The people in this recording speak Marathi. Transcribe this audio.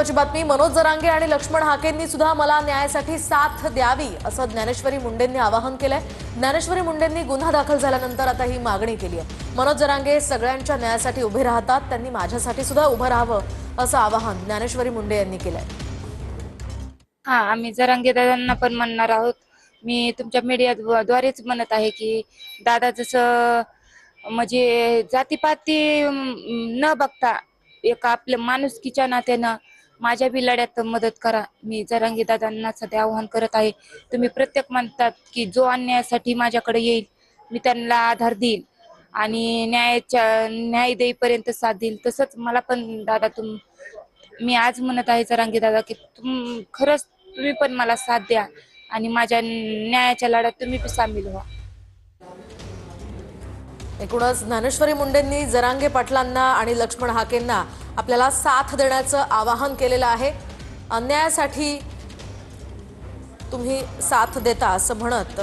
महत्वाची बातमी मनोज जरांगे आणि लक्ष्मण हाकेंनी सुद्धा मला न्यायासाठी साथ द्यावी असं ज्ञानेश्वरी मुंडेंनी आवाहन केलंय. ज्ञानेश्वरी मुंडेंनी गुन्हा दाखल झाल्यानंतर आता ही मागणी केली आहे. मनोज जरांगे सगळ्यांच्या न्यायासाठी उभे राहतात त्यांनी माझ्यासाठी सुद्धा उभं राहावं असं आवाहन ज्ञानेश्वरी मुंडे यांनी केलंय. हा आम्ही जरांगे दादांना पण म्हणणार आहोत. मी तुमच्या मीडियाद्वारेच म्हणत आहे की दादा जसं म्हणजे जातीपाती न बघता एक आपल्या माणुसकीच्या नात्यानं माझ्या बी लढ्यात मदत करा. मी जरांगे दादांना सध्या आव्हान करत आहे. तुम्ही प्रत्येक म्हणतात की जो अन्यायासाठी माझ्याकडे येईल मी त्यांना आधार देईल आणि न्यायाच्या न्याय देईपर्यंत साथ देईल तसंच मला पण दादा तुम मी आज म्हणत आहे जरांगी दादा की तुम खरंच तुम्ही पण मला साथ द्या आणि माझ्या न्यायाच्या लढ्यात तुम्ही पण सामील व्हा. एकूणच ज्ञानेश्वरी मुंडेंनी जरांगे पाटलांना आणि लक्ष्मण हाकेंना आपल्याला साथ देण्याचं आवाहन केलेलं आहे. अन्यायासाठी तुम्ही साथ देता असं म्हणत